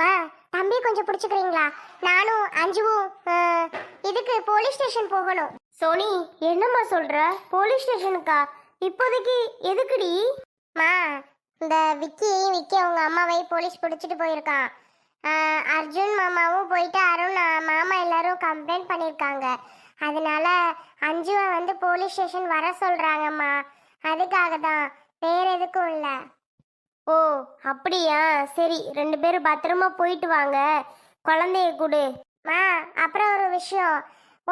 மா தம்பி கொஞ்சம் பிடிச்சிக்கிறீங்களா? நானும் அஞ்சுவும் இதுக்கு போலீஸ் ஸ்டேஷன் போகணும். சோனி என்னம்மா சொல்ற? போலீஸ் ஸ்டேஷனுக்கா? இப்போதைக்கு எதுக்குடி? மா இந்த விக்கியையும் விக்கி அவங்க அம்மாவை போலீஸ் பிடிச்சிட்டு போயிருக்கான். அர்ஜுன் மாமாவும் போயிட்டு அருண் மாமா எல்லாரும் கம்ப்ளைண்ட் பண்ணியிருக்காங்க. அதனால அஞ்சுவை வந்து போலீஸ் ஸ்டேஷன் வர சொல்கிறாங்கம்மா அதுக்காக தான் வேற எதுக்கும் இல்லை. ஓ அப்படியா? சரி ரெண்டு பேரும் பத்திரமா போயிட்டு வாங்க. குழந்தைய கொடு. மா அப்புறம் ஒரு விஷயம்.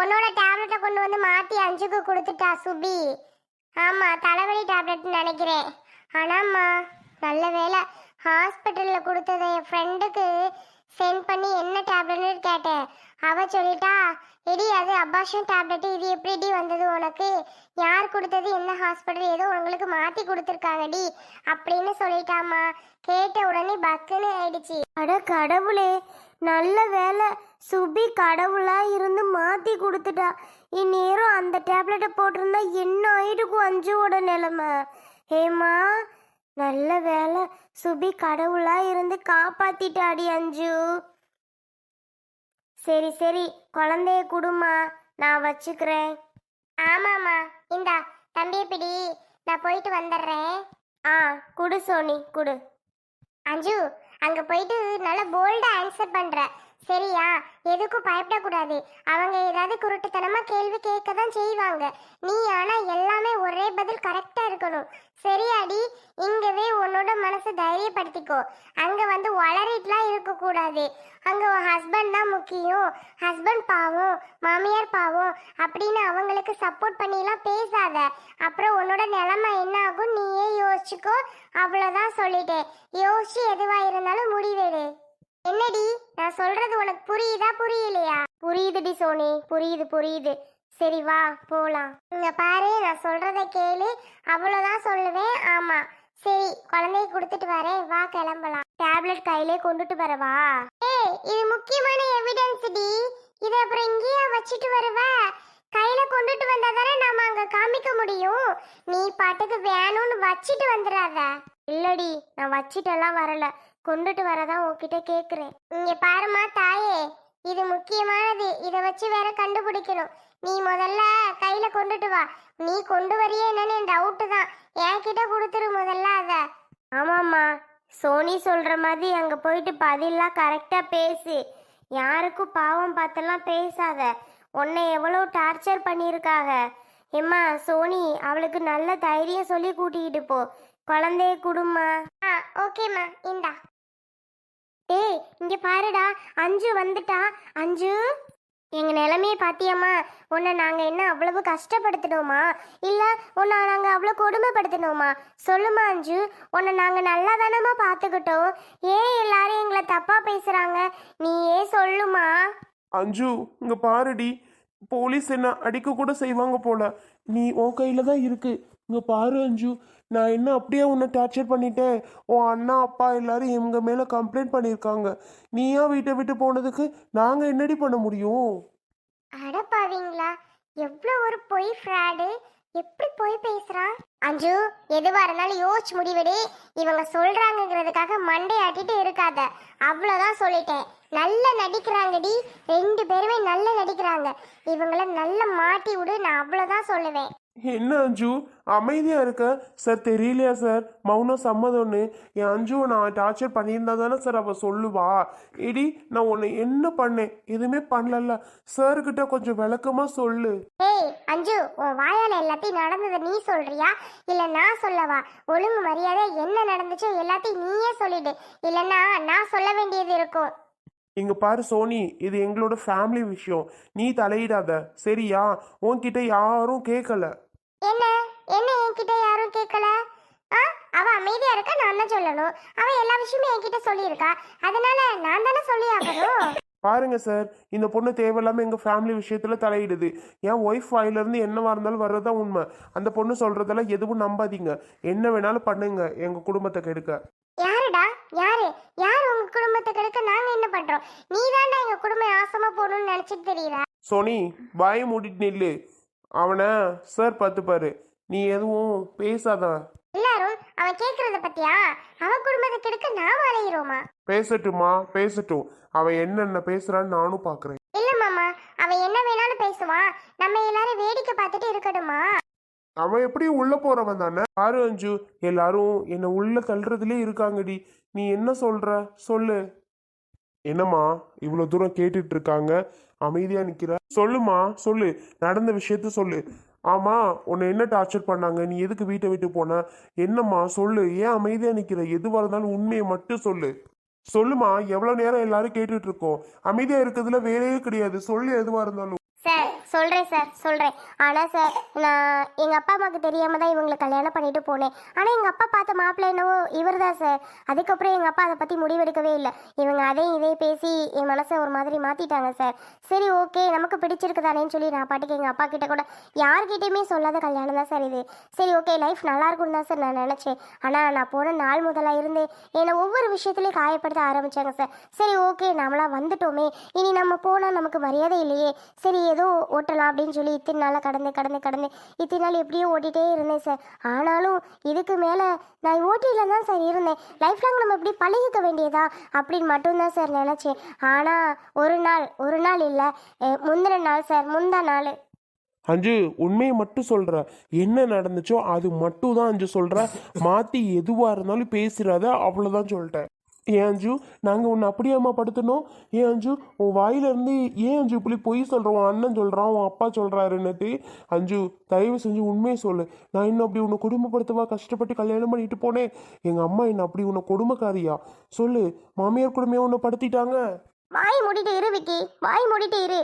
உன்னோட டேப்லெட்டை கொண்டு வந்து மாற்றி அஞ்சுக்கு கொடுத்துட்டா சுபி. ஆமாம் தலைவலி டேப்லெட்னு நினைக்கிறேன். ஆனாம்மா நல்ல வேலை ஹாஸ்பிட்டலில் கொடுத்ததை என் ஃப்ரெண்டுக்கு சென்ட் பண்ணி என்ன டேப்லெட்னு கேட்டேன். அவ சொல்லிட்டா எடி அது அபாஷன் டேப்லெட் இது எப்படிடி வந்தது உனக்கு? யார் கொடுத்தது? என்ன ஹாஸ்பிட்டல்? ஏதோ உங்களுக்கு மாத்தி கொடுத்துருக்காங்கடி அப்படின்னு சொல்லிட்டாமா கேட்ட உடனே பக்குன்னு ஆயிடுச்சு. அட கடவுளே நல்ல வேலை சுபி கடவுளா இருந்து மாத்தி கொடுத்துட்டா. இந்நேரம் அந்த டேப்லெட்டை போட்டிருந்தா என்ன ஆயிடுக்கும் அஞ்சுவோட நிலைமை? ஏமா நல்ல வேலை சுபி கடவுளா இருந்து காப்பாத்திட்டாடி அஞ்சு. சரி சரி. குழந்தைய குடுமா நான் வச்சுக்கிறேன். ஆமாம்மா. இந்தா தம்பியை பிடி. நான் போயிட்டு வந்துடுறேன். ஆ குடு சோனி குடு. அஞ்சு அங்க போயிட்டு நல்லா போல்டா ஆன்சர் பண்ணுற சரியா? எதுக்கும் பயப்படக்கூடாது. அவங்க ஏதாவது குருட்டுத்தனமா கேள்வி கேட்க தான் செய்வாங்க. நீ ஆனா எல்லாமே ஒரே பதில் கரெக்டா இருக்கணும். சரியாடி? இங்கவே உன்னோட மனசை தைரியப்படுத்திக்கோ. அங்க வந்து வளரிட்டுலாம் இருக்க கூடாது அங்க உன் ஹஸ்பண்ட் தான் முக்கியம். ஹஸ்பண்ட் பாவம் மாமியார் பாவம் அப்படின்னு அவங்களுக்கு சப்போர்ட் பண்ணிலாம் பேசாத. அப்புறம் உன்னோட நிலைமை என்ன ஆகும் நீயே யோசிச்சுக்கோ. அவ்வளோதான் சொல்லிட்டேன். யோசிச்சு எதுவாக இருந்தாலும் முடிவெடு. என்னடி? நான் சொல்றது உனக்கு புரியுதா புரியலையா? புரியுதுடி சோனி புரியுது புரியுது. சரி வா போலாம். இங்க பாரு நான் சொல்றத கேளு. அவ்வளோதான் சொல்லுவேன். ஆமா. சரி குழந்தைய கொடுத்துட்டு வரேன். வா கிளம்பலாம். டேப்லெட் கையிலே கொண்டுட்டு வரவா ஏய் இது முக்கியமான எவிடன்ஸ் டி. இதை அப்புறம் இங்கேயா வச்சுட்டு வருவ? கையில கொண்டுட்டு வந்தா தானே நாம அங்க காமிக்க முடியும். நீ பாட்டுக்கு வேணும்னு வச்சுட்டு வந்துடாத இல்லடி நான் வச்சிட்டெல்லாம் வரல. கொண்டுட்டு வரதான் உன்கிட்ட கேக்குறேன். இங்க பாருமா தாயே இது முக்கியமானது. இதை வச்சு வேற கண்டுபிடிக்கணும். நீ முதல்ல கையில கொண்டுட்டு வா. நீ கொண்டு வரியே என்னன்னு டவுட்டு தான். என்கிட்ட கொடுத்துரு முதல்ல அத. ஆமாம்மா சோனி சொல்ற மாதிரி அங்க போயிட்டு பதிலாம் கரெக்டா பேசு. யாருக்கும் பாவம் பார்த்தெல்லாம் பேசாத. உன்னை எவ்வளோ டார்ச்சர் பண்ணியிருக்காக. எம்மா சோனி அவளுக்கு நல்ல தைரியம் சொல்லி கூட்டிக்கிட்டு போ. குழந்தைய குடும்மா. ஆ ஓகேம்மா. இந்தா. டேய் இங்க பாருடா. அஞ்சு வந்துட்டா. அஞ்சு? எங்க நிலைமையை பாத்தியம்மா. உன்னை நாங்க என்ன அவ்வளவு கஷ்டப்படுத்தினோமா இல்ல உன்னை நாங்க அவ்வளவு கொடுமைப்படுத்தினோமா சொல்லுமா அஞ்சு. உன்னை நாங்க நல்லா தானமா பாத்துக்கிட்டோம். ஏன் எல்லாரும் எங்களை தப்பா பேசுறாங்க? நீயே சொல்லுமா. அஞ்சு இங்க பாருடி. போலீஸ் என்ன அடிக்க கூட செய்வாங்க போல. நீ உன் கையில தான் இருக்கு. இங்க பாரு அஞ்சு. நான் என்ன அப்படியே உன்னை டார்ச்சர் பண்ணிட்டேன்? உன் அண்ணா அப்பா எல்லாரும் இவங்க மேல கம்ப்ளைண்ட் பண்ணியிருக்காங்க நீயா வீட்டை விட்டு போனதுக்கு நாங்க என்னடி பண்ண முடியும்? அடப்பாவீங்களா. எவ்வளோ ஒரு பொய் ஃப்ராடு எப்படி பொய் பேசுறா அஞ்சு எதுவா இருந்தாலும் யோசிச்சு முடிவெடி. இவங்க சொல்றாங்கிறதுக்காக மண்டையாட்டிட்டு இருக்காத. அவ்வளோதான் சொல்லிட்டேன். நல்லா நடிக்கிறாங்கடி. ரெண்டு பேருமே நல்லா நடிக்கிறாங்க. இவங்கள நல்லா மாட்டி விடு. நான் அவ்வளோதான் சொல்லுவேன். என்ன அஞ்சு? அமைதியாக இருக்க. சார் தெரியலையா சார்? மௌனம் சம்மதம்னு. என் அஞ்சுவை நான் டார்ச்சர் பண்ணியிருந்தா தானே சார் அவள் சொல்லுவா. இடி நான் உன்னை என்ன பண்ணேன்? எதுவுமே பண்ணலல்ல சார்கிட்ட கொஞ்சம் விளக்கமாக சொல்லு. ஏய் அஞ்சு உன் வாயால் எல்லாத்தையும் நடந்ததை நீ சொல்றியா? இல்லை நான் சொல்லவா? ஒழுங்கு மரியாதை என்ன நடந்துச்சோ எல்லாத்தையும் நீயே சொல்லிடு. இல்லைன்னா நான் சொல்ல வேண்டியது இருக்கும். இங்க பாரு சோனி இது எங்களோட ஃபேமிலி விஷயம். நீ தலையிடாத. சரியா? உன்கிட்ட யாரும் கேட்கல என்ன? என்ன என்கிட்ட யாரும் கேட்கல அவ அமைதியா இருக்க? நான் தான் சொல்லணும். அவ எல்லா விஷயமும் என்கிட்ட சொல்லியிருக்கா. அதனால நான் தானே சொல்லி ஆகணும்? பாருங்க சார் இந்த பொண்ணு தேவையில்லாம எங்க ஃபேமிலி விஷயத்துல தலையிடுது. என் ஒய்ஃப் வாயிலிருந்து என்னவா இருந்தாலும் வர்றதுதான் உண்மை. அந்த பொண்ணு சொல்றதெல்லாம் எதுவும் நம்பாதீங்க. என்ன வேணாலும் பண்ணுங்க எங்க குடும்பத்தை கெடுக்க. யாருடா? யாரு? குடும்பத்தை கெடுக்க நாங்க என்ன பண்றோம்? நீ தான்டா எங்க குடும்பம் நாசமா போகணும்னு நினைச்சிட்டு தெரியுறா. சோனி வாயை மூடிட்டு நில்லு. அவனை சார் பார்த்துப்பாரு. நீ எதுவும் பேசாதான் எல்லாரும் அவன் கேக்குறத பத்தியா? அவன் குடும்பத்தை கெடுக்க நாம அலைகிறோமா பேசட்டுமா பேசட்டும். அவன் என்னென்ன பேசுறான்னு நானும் பார்க்கறேன் இல்ல மாமா அவன் என்ன வேணாலும் பேசுவான். நம்ம எல்லாரும் வேடிக்கை பார்த்துட்டு இருக்கணுமா அவன் எப்படி உள்ள போறவன் தானே? பாரு அஞ்சு எல்லாரும் என்னை உள்ள தள்ளுறதுலே இருக்காங்கடி. நீ என்ன சொல்ற? சொல்லு. என்னம்மா இவ்வளோ தூரம் கேட்டுட்டு இருக்காங்க? அமைதியா நிக்கிற? சொல்லுமா சொல்லு. நடந்த விஷயத்த சொல்லு. ஆமா உன்னை என்ன டார்ச்சர் பண்ணாங்க? நீ எதுக்கு வீட்டை விட்டு போன? என்னம்மா சொல்லு. ஏன் அமைதியா நிக்கிற? எதுவாக இருந்தாலும் உண்மையை மட்டும் சொல்லு. சொல்லுமா எவ்வளோ நேரம் எல்லாரும் கேட்டுட்டு இருக்கோம்? அமைதியா இருக்கிறதுல வேலையே கிடையாது. சொல்லு எதுவா இருந்தாலும். சொல்கிறேன் சார் சொல்கிறேன் ஆனால் சார் நான் எங்கள் அப்பா அம்மாவுக்கு தெரியாமல் தான் இவங்களை கல்யாணம் பண்ணிட்டு போனேன். ஆனால் எங்கள் அப்பா பார்த்த மாப்பிள்ளை என்னவோ இவர் தான் சார். அதுக்கப்புறம் எங்கள் அப்பா அதை பற்றி முடிவெடுக்கவே இல்லை. இவங்க அதையும் இதையும் பேசி என் மனசை ஒரு மாதிரி மாற்றிட்டாங்க சார். சரி ஓகே நமக்கு பிடிச்சிருக்கு தானேன்னு சொல்லி நான் பாட்டுக்கு எங்கள் அப்பா கிட்ட கூட யார்கிட்டையுமே சொல்லாத கல்யாணம் தான் சார் இது. சரி ஓகே லைஃப் நல்லா இருக்கும்னு தான் சார் நான் நினச்சேன். ஆனால் நான் போன நாள் முதலாக இருந்து என்னை ஒவ்வொரு விஷயத்துலையும் காயப்படுத்த ஆரம்பித்தாங்க சார். சரி ஓகே நம்மளா வந்துட்டோமே. இனி நம்ம போனால் நமக்கு மரியாதை இல்லையே. சரி ஏதோ ஓட்டலாம் அப்படின்னு சொல்லி இத்தனை நாளாக கடந்து கடந்து கடந்து இத்தனை நாள் எப்படியோ ஓட்டிகிட்டே இருந்தேன் சார் ஆனாலும் இதுக்கு மேலே நான் ஓட்டியில் தான் சார் இருந்தேன். லைஃப் லாங் நம்ம இப்படி பழகிக்க வேண்டியதா அப்படின்னு மட்டும்தான் சார் நினச்சேன். ஆனால் ஒரு நாள் ஒரு நாள் இல்லை. முந்தின நாள் சார் முந்தா நாள். அஞ்சு உண்மையை மட்டும் சொல்ற. என்ன நடந்துச்சோ அது மட்டும் தான் அஞ்சு சொல்ற. மாத்தி எதுவா இருந்தாலும் பேசுறாத அவ்வளவுதான் சொல்லிட்டேன். ஏன் அஞ்சு நாங்கள் உன்னை அப்படியாம்மா படுத்தணும் ஏன் அஞ்சு உன் வாயிலேருந்து ஏன் அஞ்சு இப்படி பொய் சொல்கிறோம் உன் அண்ணன் சொல்கிறான் உன் அப்பா சொல்கிறாருன்னுட்டு அஞ்சு தயவு செஞ்சு உண்மையை சொல்லு. நான் இன்னும் அப்படி உன்னை குடும்பப்படுத்தவா கஷ்டப்பட்டு கல்யாணம் பண்ணிட்டு போனேன். எங்கள் அம்மா என்ன அப்படி உன்னை கொடுமைக்காரியா? சொல்லு மாமியார் குடுமையா உன்னை படுத்திட்டாங்க? வாய் மூடிட்டு இரு விக்கி வாய் மூடிட்டு இரு.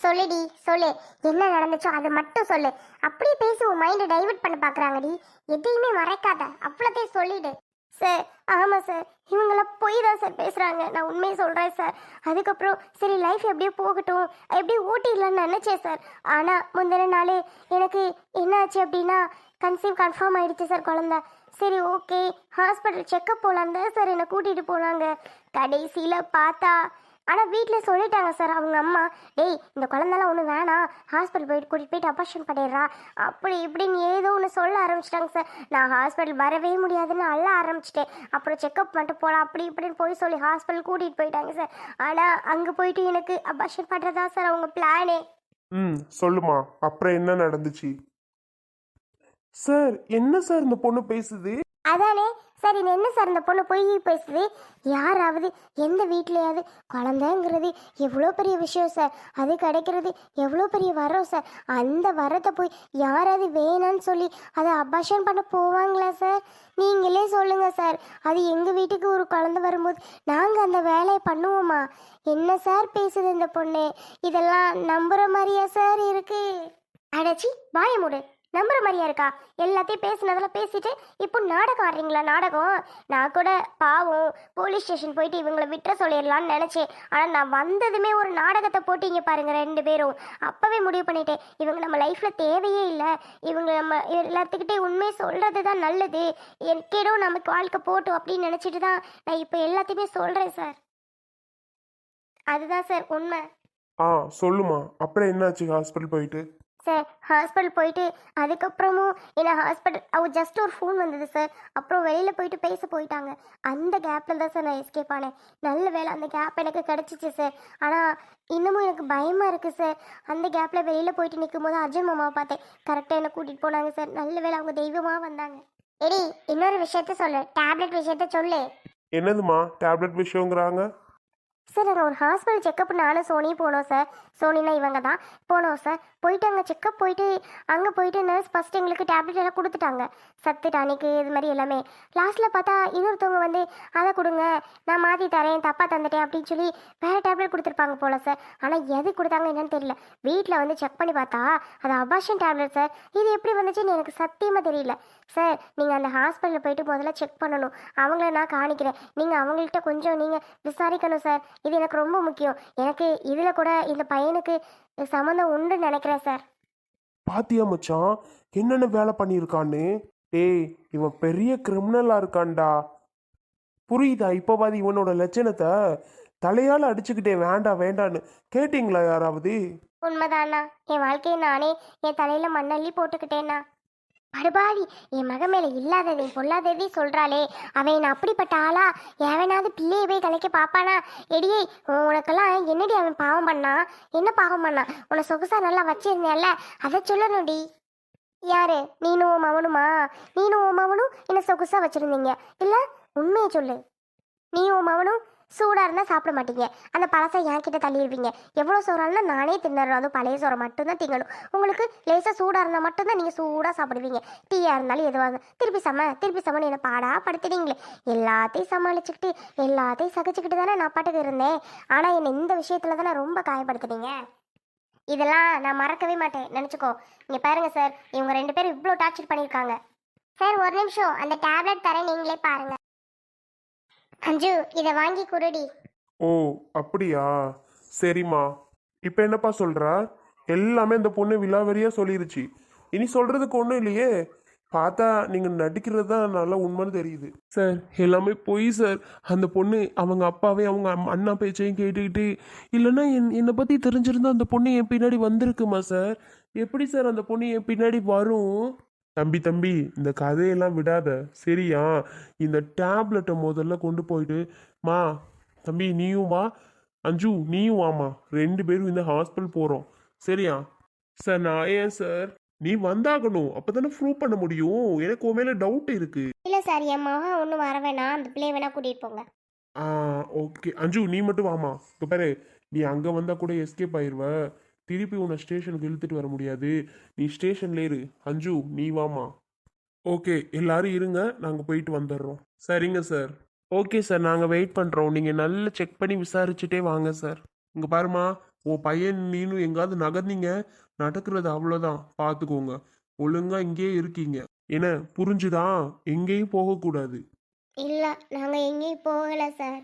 சொல்லுடி சொல்லு என்ன நடந்துச்சோ அதை மட்டும் சொல்லு. அப்படியே பேசி உன் மைண்டை டைவர்ட் பண்ண பார்க்குறாங்கடி எதையுமே மறைக்காத அவ்வளோத்தையும் சொல்லிடு. சார் ஆமாம் சார். இவங்களாம் பொய் தான் சார் பேசுகிறாங்க நான் உண்மையை சொல்கிறேன் சார். அதுக்கப்புறம் சரி லைஃப் எப்படியோ போகட்டும். எப்படியோ ஓட்டிடலான்னு நினச்சேன் சார். ஆனால் முந்தின நாள் எனக்கு என்ன ஆச்சு அப்படின்னா கன்சீவ் கன்ஃபார்ம் ஆகிடுச்சு சார் குழந்த. சரி ஓகே ஹாஸ்பிட்டல் செக்கப் போகலான் தான் சார் என்னை கூட்டிகிட்டு போனாங்க. கடைசியில் பார்த்தா ஆனால் வீட்டில் சொல்லிட்டாங்க சார் அவங்க அம்மா டேய் இந்த குழந்தெல்லாம் ஒன்றும் வேணாம். ஹாஸ்பிட்டல் போயிட்டு கூட்டிகிட்டு போயிட்டு அபார்ஷன் பண்ணிடுறா. அப்படி இப்படின்னு ஏதோ ஒன்று சொல்ல ஆரம்பிச்சிட்டாங்க சார். நான் ஹாஸ்பிட்டல் வரவே முடியாதுன்னு அள்ள ஆரம்பிச்சிட்டேன். அப்புறம் செக்கப் மட்டும் போகலாம் அப்படி இப்படின்னு போய் சொல்லி ஹாஸ்பிட்டல் கூட்டிகிட்டு போயிட்டாங்க சார். ஆனால் அங்கே போயிட்டு எனக்கு அபார்ஷன் பண்ணுறதா சார் அவங்க பிளானே ம் சொல்லுமா. அப்புறம் என்ன நடந்துச்சு? சார் என்ன சார் இந்த பொண்ணு பேசுது? அதானே? சார் என்ன சார் இந்த பொண்ணு பொய் பேசுது? யாராவது எந்த வீட்லையாவது குழந்தைங்கிறது எவ்வளோ பெரிய விஷயம் சார்? அது கிடைக்கிறது எவ்வளோ பெரிய வரம் சார்? அந்த வரத்தை போய் யாராவது வேணான்னு சொல்லி அதை அபாஷன் பண்ண போவாங்களா சார்? நீங்களே சொல்லுங்கள் சார். அது எங்கள் வீட்டுக்கு ஒரு குழந்தை வரும்போது நாங்கள் அந்த வேலையை பண்ணுவோமா? என்ன சார் பேசுது இந்த பொண்ணு? இதெல்லாம் நம்புகிற மாதிரியா சார் இருக்கு? அடைச்சி வாய மூடு. நம்புற மாதிரியா இருக்கா? எல்லாத்தையும் பேசினதெல்லாம் பேசிட்டு இப்போ நாடகம் ஆடுறீங்களா? நாடகம்? நான் கூட பாவம் போலீஸ் ஸ்டேஷன் போயிட்டு இவங்களை விட்டுற சொல்லிடலாம்னு நினச்சேன். ஆனால் நான் வந்ததுமே ஒரு நாடகத்தை போட்டீங்க பாருங்க ரெண்டு பேரும். அப்போவே முடிவு பண்ணிட்டேன். இவங்க நம்ம லைஃப்பில் தேவையே இல்லை. இவங்க நம்ம எல்லாத்துக்கிட்டே உண்மையை சொல்கிறது தான் நல்லது. எனக்கேடோ நமக்கு வாழ்க்கை போட்டும் அப்படின்னு நினச்சிட்டு தான் நான் இப்போ எல்லாத்தையுமே சொல்கிறேன் சார் அதுதான் சார் உண்மை. ஆ சொல்லுமா அப்புறம் என்னாச்சு? ஹாஸ்பிட்டல் போயிட்டு? சார் ஹாஸ்பிட்டல் போயிட்டு அதுக்கப்புறமும் என்ன ஹாஸ்பிட்டல் அவ ஜஸ்ட் ஒரு ஃபோன் வந்தது சார் அப்புறம் வெளியில் போயிட்டு பேச போயிட்டாங்க. அந்த கேப்பில் தான் சார் நான் எஸ்கேப் ஆனேன். நல்ல வேலை அந்த கேப் எனக்கு கிடச்சிச்சு சார் ஆனால் இன்னமும் எனக்கு பயமாக இருக்குது சார் அந்த கேப்பில் வெளியில் போயிட்டு நிற்கும் போது அர்ஜுன் மாமாவை பார்த்தேன். கரெக்டாக என்னை கூட்டிகிட்டு போனாங்க சார் நல்ல வேலை அவங்க தெய்வமாக வந்தாங்க. எடி இன்னொரு விஷயத்த சொல்லு. டேப்லெட் விஷயத்த சொல்லு. என்னதுமா டேப்லெட் விஷயங்கிறாங்க? சார் நாங்கள் ஒரு ஹாஸ்பிட்டல் செக்கப் நானும் சோனியும் போனோம் சார் சோனினா இவங்க தான் போனோம் சார் போயிட்டு அங்கே செக்கப் போயிட்டு அங்கே போயிட்டு நர்ஸ் ஃபஸ்ட் எங்களுக்கு டேப்லெட் எல்லாம் கொடுத்துட்டாங்க. சத்து டானிக்கு இது மாதிரி எல்லாமே. லாஸ்ட்டில் பார்த்தா இன்னொருத்தவங்க வந்து அதை கொடுங்க. நான் மாற்றி தரேன். தப்பாக தந்துட்டேன் அப்படின்னு சொல்லி வேறு டேப்லெட் கொடுத்துருப்பாங்க போல சார் ஆனால் எது கொடுத்தாங்க என்னன்னு தெரியல. வீட்டில் வந்து செக் பண்ணி பார்த்தா அது அபாஷன் டேப்லெட் சார் இது எப்படி வந்துச்சுன்னு எனக்கு சத்தியமாக தெரியல. சார் நீங்கள் அந்த ஹாஸ்பிட்டலில் போயிட்டு முதல்ல செக் பண்ணணும். அவங்கள நான் காணிக்கிறேன். நீங்கள் அவங்கள்ட்ட கொஞ்சம் நீங்கள் விசாரிக்கணும் சார் இது எனக்கு ரொம்ப முக்கியம். எனக்கு இதில் கூட இந்த பையனுக்கு சம்மந்தம் உண்டுன்னு நினைக்கிறேன் சார் பாத்தியா மச்சான்? என்னென்ன வேலை பண்ணியிருக்கான்னு? டேய் இவன் பெரிய கிரிமினலா இருக்கான்டா. புரியுதா? இப்போ பாதி இவனோட லட்சணத்தை தலையால் அடிச்சுக்கிட்டே வேண்டாம் வேண்டான்னு. கேட்டிங்களா யாராவது? உண்மைதாண்ணா. என் வாழ்க்கையை நானே என் தலையில் மண்ணள்ளி போட்டுக்கிட்டேண்ணா. படுபாவி என் மகன் மேலே இல்லாததை பொல்லாததை சொல்கிறாளே அவன் நான் அப்படிப்பட்ட ஆளா? எவனாவது பிள்ளையை போய் கலைக்க பார்ப்பானா எடியே உனக்கெல்லாம் என்னடி அவன் பாவம் பண்ணா? என்ன பாவம் பண்ணா? உன்னை சொகுசா நல்லா வச்சிருந்தேன்ல அதை சொல்லணும்டி. யாரு? நீனும் உன் மவனுமா? நீனும் உன் மவனும் என்ன சொகுசா வச்சிருந்தீங்க. இல்லை உண்மையை சொல்லு. நீ உன் மவனும் சூடாக இருந்தால் சாப்பிட மாட்டீங்க. அந்த பழசை என் கிட்ட தள்ளிடுவீங்க. எவ்வளோ சோறாலும்னா நானே தின்னுறோம் அதுவும் பழைய சோறை மட்டும்தான் திங்கணும். உங்களுக்கு லேசாக சூடாக இருந்தால் மட்டும்தான் நீங்கள் சூடாக சாப்பிடுவீங்க. டீயாக இருந்தாலும் எதுவாக திருப்பி சம திருப்பி சமன்னு என்னை பாடா படுத்துனீங்களே எல்லாத்தையும் சமாளிச்சுக்கிட்டு எல்லாத்தையும் சகிச்சுக்கிட்டு தானே நான் பாட்டுக்கு இருந்தேன். ஆனால் என்னை இந்த விஷயத்தில் தானே ரொம்ப காயப்படுத்துனீங்க. இதெல்லாம் நான் மறக்கவே மாட்டேன். நினச்சிக்கோ. இங்கே பாருங்கள் சார் இவங்க ரெண்டு பேரும் இவ்வளோ டார்ச்சர் பண்ணியிருக்காங்க. சார் ஒரு நிமிஷம். அந்த டேப்லெட் தரேன். நீங்களே பாருங்கள் அஞ்சு இதை வாங்கி குடுடி. ஓ அப்படியா? சரிம்மா. இப்போ என்னப்பா சொல்கிறா எல்லாமே இந்த பொண்ணு விலாவரியாக சொல்லிருச்சு. இனி சொல்றதுக்கு ஒன்றும் இல்லையே. பார்த்தா நீங்கள் நடிக்கிறது தான் நல்லா உண்மைன்னு தெரியுது. சார் எல்லாமே பொய் சார். அந்த பொண்ணு அவங்க அப்பாவே அவங்க அண்ணா பேச்சையும் கேட்டுக்கிட்டு இல்லைன்னா என் என்னை பற்றி தெரிஞ்சிருந்தா அந்த பொண்ணு என் பின்னாடி வந்திருக்குமா சார்? எப்படி சார் அந்த பொண்ணு என் பின்னாடி வரும்? தம்பி தம்பி இந்த கதையெல்லாம் விடாத. சரியா? இந்த டேப்லெட்டை முதல்ல கொண்டு போயிட்டு மா தம்பி நீயும் வா. அஞ்சு நீயும் வாமா ரெண்டு பேரும் இந்த ஹாஸ்பிட்டல் போகிறோம் சரியா? சார் நான் ஏன் சார் நீ வந்தாகணும். அப்பதானே ப்ரூவ் பண்ண முடியும். எனக்கு உன் மேல டவுட் இருக்கு. இல்லை சார் என் மகன் ஒன்றும் வர வேணாம். அந்த பிள்ளைய வேணா கூட்டிகிட்டு போங்க. ஆ ஓகே. அஞ்சு நீ மட்டும் வாமா இங்க பாரு நீ அங்க வந்தா கூட எஸ்கேப் ஆயிருவ. திருப்பி உன்னை ஸ்டேஷனுக்கு இழுத்துட்டு வர முடியாது. நீ ஸ்டேஷன்ல இரு. அஞ்சு நீ வாமா ஓகே எல்லாரும் இருங்க. நாங்க போயிட்டு வந்துடுறோம். சரிங்க சார். Okay sir. நாங்க வெயிட் பண்றோம். நீங்க நல்லா செக் பண்ணி விசாரிச்சுட்டே வாங்க சார். இங்க பாருமா உன் பையன் நீனும் எங்காவது நகர்ந்தீங்க. நடக்கிறது அவ்வளோதான் பார்த்துக்கோங்க ஒழுங்கா இங்கேயே இருக்கீங்க. என்ன புரிஞ்சுதா? எங்கேயும் போகக்கூடாது. இல்லை நாங்கள் எங்கேயும் போகலை சார்.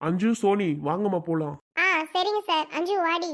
அஞ்சு சோனி வாங்கம்மா போலாம். ஆ சரிங்க சார். அஞ்சு வாடி.